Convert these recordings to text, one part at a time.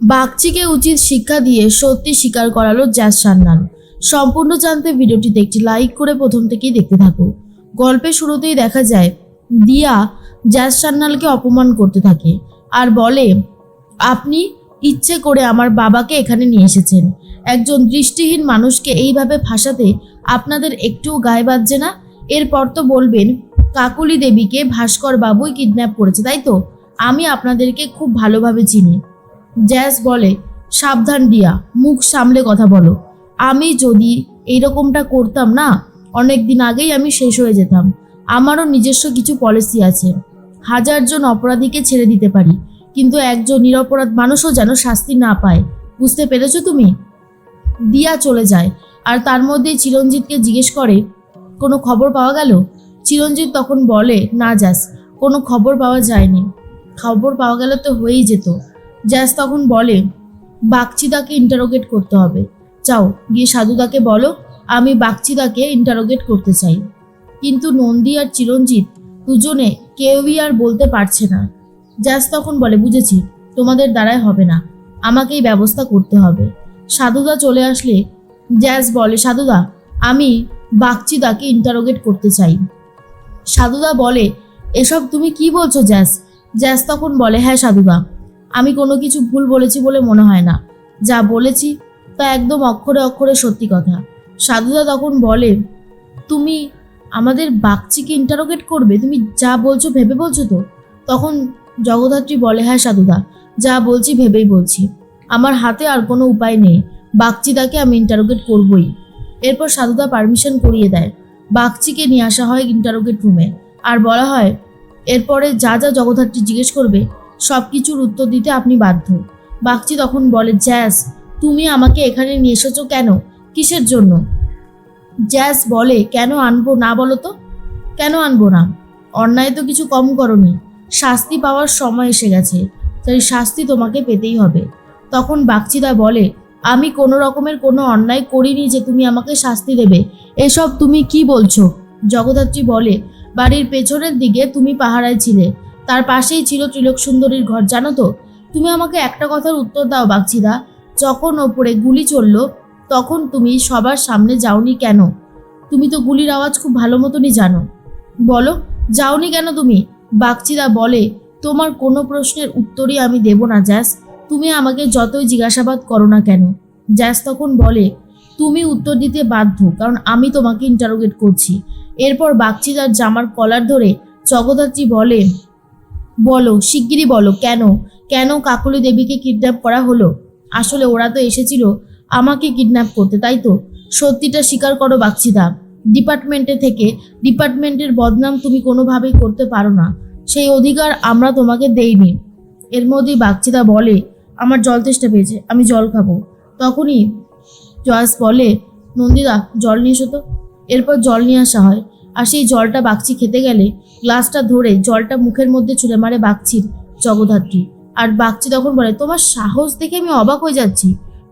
বাগচিকে উচিত শিক্ষা দিয়ে সত্যি স্বীকার করালো জ্যাস সান্নাল সম্পূর্ণ জানতে ভিডিওটিতে একটি লাইক করে প্রথম থেকেই দেখতে থাকো। গল্পের শুরুতেই দেখা যায়, দিয়া জ্যাস সান্নালকে অপমান করতে থাকে আর বলে, আপনি ইচ্ছে করে আমার বাবাকে এখানে নিয়ে এসেছেন। একজন দৃষ্টিহীন মানুষকে এইভাবে ফাঁসাতে আপনাদের একটুও গায়ে বাজছে না? এরপর তো বলবেন, কাকুলি দেবীকে ভাস্কর বাবুই কিডন্যাপ করেছে, তাই তো? আমি আপনাদেরকে খুব ভালোভাবে চিনি। জ্যাস বলে, সাবধান দিয়া মুখ সামলে কথা বলো। আমি যদি এইরকমটা করতাম না অনেক দিন আগেই আমি শেষ হয়ে যেতাম। আমারও নিজস্ব কিছু পলিসি আছে। হাজারজন অপরাধীকে ছেড়ে দিতে পারি, কিন্তু একজন নিরপরাধ মানুষও যেন শাস্তি না পায়। বুঝতে পেরেছ তুমি? দিয়া চলে যায়, আর তার মধ্যেই চিরঞ্জিতকে জিজ্ঞেস করে, কোনো খবর পাওয়া গেল? চিরঞ্জিত তখন বলে, না যাস কোনো খবর পাওয়া যায়নি। খবর পাওয়া গেলে তো হয়েই যেত। জ্যাস তখন বলে, বাগচিদাকে ইন্টারোগেট করতে হবে। চাও গিয়ে সাধুদাকে বলো, আমি বাগচিদাকে ইন্টারোগেট করতে চাই। কিন্তু নন্দী আর চিরঞ্জিত দুজনে কেউই আর বলতে পারছে না। জ্যাস তখন বলে, বুঝেছি, তোমাদের দ্বারাই হবে না। আমাকেই ব্যবস্থা করতে হবে। সাধুদা চলে আসলে, জ্যাস বলে, সাধুদা, আমি বাগচিদাকে ইন্টারোগেট করতে চাই। সাধুদা বলে, এসব তুমি কি বলছো জ্যাস? জ্যাস তখন বলে হ্যাঁ সাধুদা আমি কোনো কিছু ভুল বলেছি বলে মনে হয় না। যা বলেছি তা একদম অক্ষরে অক্ষরে সত্যি কথা। সাধুদা তখন বলে, তুমি আমাদের বাগচিকে ইন্টারোগেট করবে? তুমি যা বলছো ভেবে বলছো তো? তখন জগদ্ধাত্রী বলে হ্যাঁ সাধুদা, যা বলছি ভেবেই বলছি। আমার হাতে আর কোনো উপায় নেই। বাগচিদাকে আমি ইন্টারোগেট করবই। এরপর সাধুদা পারমিশন করিয়ে দেয়। বাগচিকে নিয়ে আসা হয় ইন্টারোগেট রুমে আর বলা হয়, এরপরে যা যা জগদ্ধাত্রী জিজ্ঞেস করবে সব কিছুর উত্তর দিতে আপনি বাধ্য। বাগচি তখন বলে জ্যাস তুমি আমাকে এখানে নিয়ে এসেছ কেন? কিসের জন্য? জ্যাস বলে, কেন আনব না বলো তো? কেন আনব না? অন্যায় তো কিছু কম করনি। শাস্তি পাওয়ার সময় এসে গেছে, তাই শাস্তি তোমাকে পেতেই হবে। তখন বাগচিদা বলে, আমি কোনো রকমের কোনো অন্যায় করিনি যে তুমি আমাকে শাস্তি দেবে। এসব তুমি কি বলছো? জগদ্ধাত্রী বলে, বাড়ির পেছনের দিকে তুমি পাহারায় ছিলে। তার পাশেই ছিল ত্রিলোক সুন্দরীর ঘর, জানো তো? তুমি আমাকে একটা কথার উত্তর দাও, বাগচিদা। যখন ওপরে গুলি চলল, তখন তুমি সবার সামনে যাওনি কেন? তুমি তো গুলির আওয়াজ খুব ভালো মতনই জানো। বলো, যাওনি কেন তুমি? বাগচিদা বলে, তোমার কোনো প্রশ্নের উত্তরই আমি দেব না, জ্যাস। তুমি আমাকে যতই জিজ্ঞাসাবাদ করো না কেন। জ্যাস তখন বলে, তুমি উত্তর দিতে বাধ্য, কারণ আমি তোমাকে ইন্টারোগেট করছি। এরপর বাগচিদার জামার কলার ধরে জগদ্ধাত্রী বলে বলো, শিগগিরই বলো, কেন? কেন কাকলি দেবীকে কিডন্যাপ করা হলো? আসলে ওরা তো এসেছিল আমাকে কিডন্যাপ করতে, তাই তো? সত্যিটা স্বীকার করো বাগচিদা। ডিপার্টমেন্টে থেকে ডিপার্টমেন্টের বদনাম তুমি কোনোভাবেই করতে পারো না। সেই অধিকার আমরা তোমাকে দেইনি। এর মধ্যেই বাগচিদা বলে, আমার জল তেষ্টা পেয়েছে, আমি জল খাব। তখনই জয়াস বলে, নন্দিদা, জল নিয়ে এসো তো। এরপর জল নিয়ে আসা হয়। আর সেই জলটা বাগচি খেতে গেলে গ্লাসটা ধরে জলটা মুখের মধ্যে ছুঁড়ে মারে বাগচির জগদ্ধাত্রী। আর বাগচি তখন বলে, তোমার সাহস দেখে আমি অবাক হয়ে যাচ্ছি।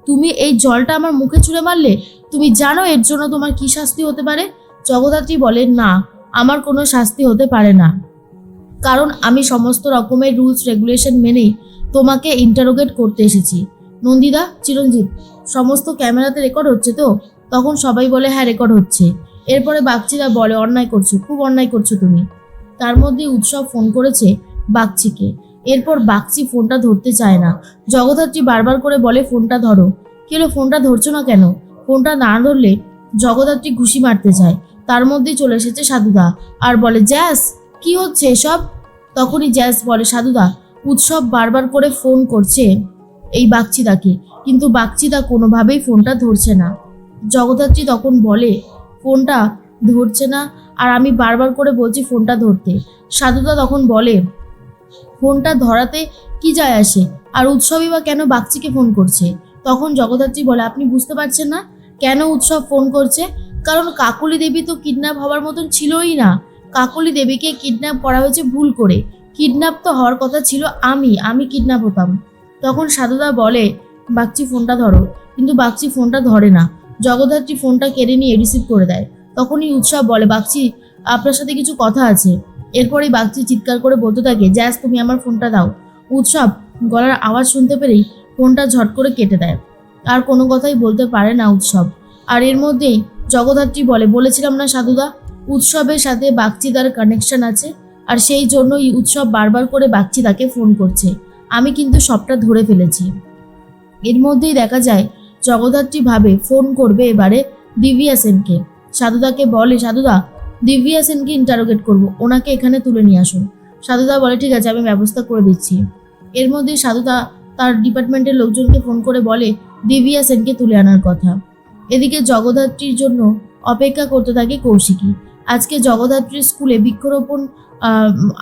তুমি এই জলটা আমার মুখে ছুঁড়ে মারলে, তুমি জানো এর জন্য তোমার কি শাস্তি হতে পারে? জগদ্ধাত্রী বলে, না, আমার কোনো শাস্তি হতে পারে না। কারণ আমি সমস্ত রকমের রুলস, রেগুলেশন মেনেই তোমাকে ইন্টারোগেট করতে এসেছি। নন্দিদা, চিরঞ্জিত, সমস্ত ক্যামেরাতে রেকর্ড হচ্ছে তো? তখন সবাই বলে হ্যাঁ রেকর্ড হচ্ছে। এরপরে বাগচিরা বলে, অন্যায় করছ, খুব অন্যায় করছ তুমি। তার মধ্যে উৎসব ফোন করেছে বাগচিকে। এরপর বাগচি ফোনটা ধরতে চায় না। জগদ্ধাত্রী বারবার করে বলে, ফোনটা ধরো। কেন ফোনটা ধরছো না কেন? ফোনটা না ধরলে জগদ্ধাত্রী ঘুষি মারতে চায় তার মধ্যেই চলে এসেছে সাধুদা আর বলে, জ্যাস, কি হচ্ছে এসব? তখনই জ্যাস বলে, সাধুদা, উৎসব বারবার করে ফোন করছে এই বাগচিদাকে, কিন্তু বাগচিদা কোনোভাবেই ফোনটা ধরছে না। জগদ্ধাত্রী তখন বলে ফোনটা ধরছে না আর আমি বারবার করে বলছি ফোনটা ধরতে। সাধুদা তখন বলে, ফোনটা ধরাতে কি যায় আসে? আর উৎসবই বা কেন বাগচিকে ফোন করছে? তখন জগদ্ধাত্রী বলে, আপনি বুঝতে পারছেন না কেন উৎসব ফোন করছে? কারণ কাকলি দেবী তো কিডন্যাপ হওয়ার মতন ছিলই না। কাকলি দেবীকে কিডন্যাপ করা হয়েছে ভুল করে। কিডন্যাপ তো হওয়ার কথা ছিল আমি আমি কিডন্যাপ হতাম। তখন সাধুদা বলে, বাগচি ফোনটা ধরো। কিন্তু বাগচি ফোনটা ধরে না। জগদ্ধাত্রী ফোনটা কেড়ে নিয়ে রিসিভ করে দেয়। তখনই উৎসব বলে, বাগচি, আপনার সাথে কিছু কথা আছে। এরপরেই বাগচি চিৎকার করে বলতে থাকে, জ্যাস, তুমি আমার ফোনটা দাও। উৎসব গলার আওয়াজ শুনতে পেরেই ফোনটা ঝট করে কেটে দেয়। আর কোনো কথাই বলতে পারে না উৎসব। আর এর মধ্যেই জগদ্ধাত্রী বলে, বলেছিলাম না সাধুদা। উৎসবের সাথে বাগচি বাগচিদার কানেকশন আছে, আর সেই জন্যই উৎসব বারবার করে বাগচি বাগচিদাকে ফোন করছে। আমি কিন্তু সবটা ধরে ফেলেছি। এর মধ্যেই দেখা যায় জগদ্ধাত্রী ভাবে ফোন করবে এবারে দিব্যা সেনকে। সাধুদাকে বলে, সাধুদা, দিব্যা সেনকে ইন্টারোগেট করব। ওনাকে এখানে তুলে নিয়ে আসুন। সাধুদা বলে, ঠিক আছে, আমি ব্যবস্থা করে দিচ্ছি। এর মধ্যে সাধুদা তার ডিপার্টমেন্টের লোকজনকে ফোন করে বলে, দিব্যা সেনকে তুলে আনার কথা। এদিকে জগদ্ধাত্রীর জন্য অপেক্ষা করতে থাকে কৌশিকী। আজকে জগদ্ধাত্রীর স্কুলে বৃক্ষরোপণ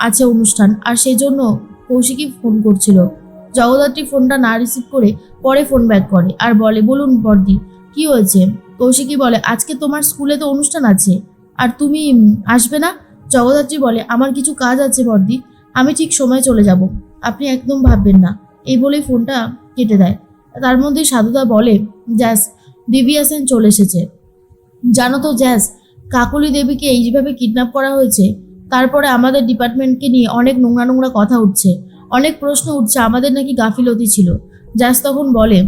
আছে অনুষ্ঠান, আর সেই জন্য কৌশিকী ফোন করছিল। জগদ্ধাত্রী ফোনটা না রিসিভ করে পরে ফোন ব্যাক করে। আর বলে, বলুন বর্দি কি হয়েছে? কৌশিকী বলে, আজকে তোমার স্কুলে তো অনুষ্ঠান আছে, আর তুমি আসবে না? জগদ্ধাত্রী বলে, আমার কিছু কাজ আছে বর্দি আমি ঠিক সময় চলে যাব, আপনি একদম ভাববেন না। এই বলেই ফোনটা কেটে দেয়। তার মধ্যে সাধুদা বলে, জ্যাস সেন চলে এসেছে। জানো তো জ্যাস, কাকলি দেবীকে এইভাবে কিডন্যাপ করা হয়েছে, তারপরে আমাদের ডিপার্টমেন্টকে নিয়ে অনেক নোংরা নোংরা কথা উঠছে। অনেক প্রশ্ন উঠছে, আমাদের নাকি গাফিলতি ছিল। জ্যাস তখন বলে,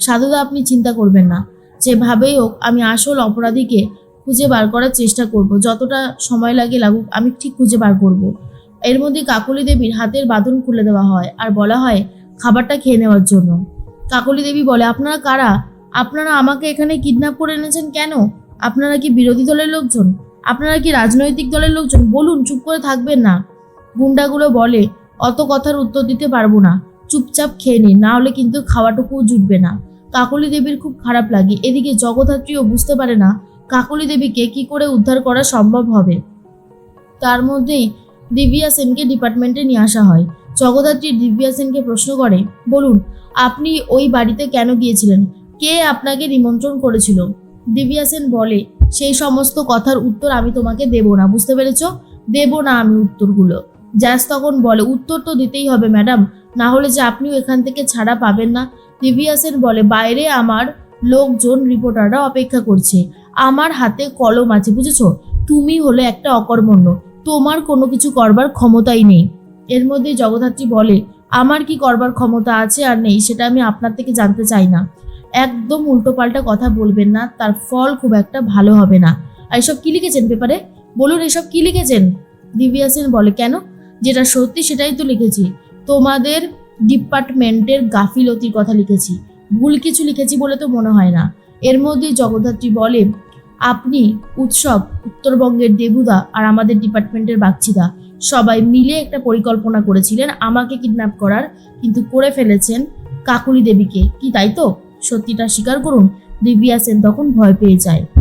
সাধুদা আপনি চিন্তা করবেন না, যেভাবেই হোক আমি আসল অপরাধীকে খুঁজে বার করার চেষ্টা করব, যতটা সময় লাগে লাগুক আমি ঠিক খুঁজে বার করব। এর মধ্যে কাকলি দেবীর হাতের বাঁধন খুলে দেওয়া হয় আর বলা হয়, খাবারটা খেয়ে নেওয়ার জন্য। কাকলি দেবী বলে, আপনারা কারা? আপনারা আমাকে এখানে কিডন্যাপ করে এনেছেন কেন? আপনারা কি বিরোধী দলের লোকজন? আপনারা কি রাজনৈতিক দলের লোকজন? বলুন, চুপ করে থাকবেন না। গুন্ডাগুলো বলে অত কথার উত্তর দিতে পারব না। চুপচাপ খেয়ে নিন না হলে কিন্তু খাওয়াটুকু জুটবে না। কাকলি দেবীর খুব খারাপ লাগে, এদিকে জগদ্ধাত্রীও বুঝতে পারে না কাকলি দেবীকে কি করে উদ্ধার করা সম্ভব হবে। তার মধ্যেই দিব্যা সেনকে ডিপার্টমেন্টে নিয়ে আসা হয়। জগদ্ধাত্রী দিব্যা সেনকে প্রশ্ন করে, বলুন, আপনি ওই বাড়িতে কেন গিয়েছিলেন? কে আপনাকে নিমন্ত্রণ করেছিল? দিব্যা সেন বলে, সেই সমস্ত কথার উত্তর আমি তোমাকে দেব না, বুঝতে পেরেছ? দেব না আমি উত্তরগুলো। জ্যাস তখন বলে, উত্তর তো দিতেই হবে, ম্যাডাম। না হলে যে আপনিও এখান থেকে ছাড়া পাবেন না। দিব্যা বলে, বাইরে আমার লোকজন রিপোর্টাররা অপেক্ষা করছে। আমার হাতে কলম আছে, বুঝেছ? তুমি হলে একটা অকর্মণ্য। তোমার কোনো কিছু করবার ক্ষমতাই নেই। এর মধ্যে জগদ্ধাত্রী বলে, আমার কি করবার ক্ষমতা আছে আর নেই, সেটা আমি আপনার থেকে জানতে চাই না। একদম উল্টোপাল্টা কথা বলবেন না, তার ফল খুব একটা ভালো হবে না। আর এসব কী লিখেছেন পেপারে? বলুন, এসব কী লিখেছেন? দিব্যা সেন বলে, কেন? যেটা সত্যি সেটাই তো লিখেছি। তোমাদের ডিপার্টমেন্টের গাফিলতির কথা লিখেছি। ভুল কিছু লিখেছি বলে তো মনে হয় না। এর মধ্যে জগদ্ধাত্রী বলে আপনি উৎসব, উত্তরবঙ্গের দেবুদা আর আমাদের ডিপার্টমেন্টের বাগচিদা সবাই মিলে একটা পরিকল্পনা করেছিলেন আমাকে কিডন্যাপ করার, কিন্তু করে ফেলেছেন কাকুলি দেবীকে। কি তাই তো? সত্যিটা স্বীকার করুন, দিব্যা সেন তখন ভয় পেয়ে যায়।